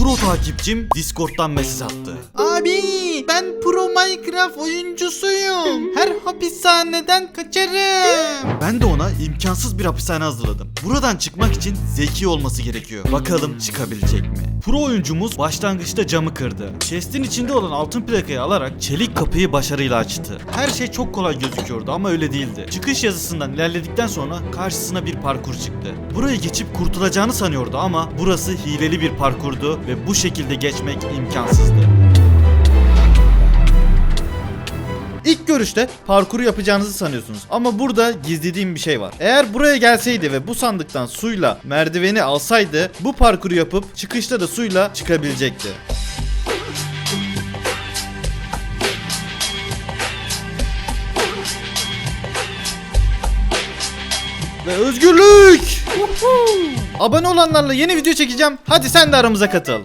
pro takipçim Discord'dan mesaj attı. Abi ben pro Minecraft oyuncusuyum. Hapishaneden kaçarım. Ben de ona imkansız bir hapishane hazırladım. Buradan çıkmak için zeki olması gerekiyor. Bakalım çıkabilecek mi? Pro oyuncumuz başlangıçta camı kırdı. Chest'in içinde olan altın plakayı alarak çelik kapıyı başarıyla açtı. Her şey çok kolay gözüküyordu ama öyle değildi. Çıkış yazısından ilerledikten sonra karşısına bir parkur çıktı. Burayı geçip kurtulacağını sanıyordu ama burası hileli bir parkurdu ve bu şekilde geçmek imkansızdı. Görüşte parkuru yapacağınızı sanıyorsunuz ama burada gizlediğim bir şey var. Eğer buraya gelseydi ve bu sandıktan suyla merdiveni alsaydı bu parkuru yapıp çıkışta da suyla çıkabilecekti. Ve özgürlük! Abone olanlarla yeni video çekeceğim. Hadi sen de aramıza katıl.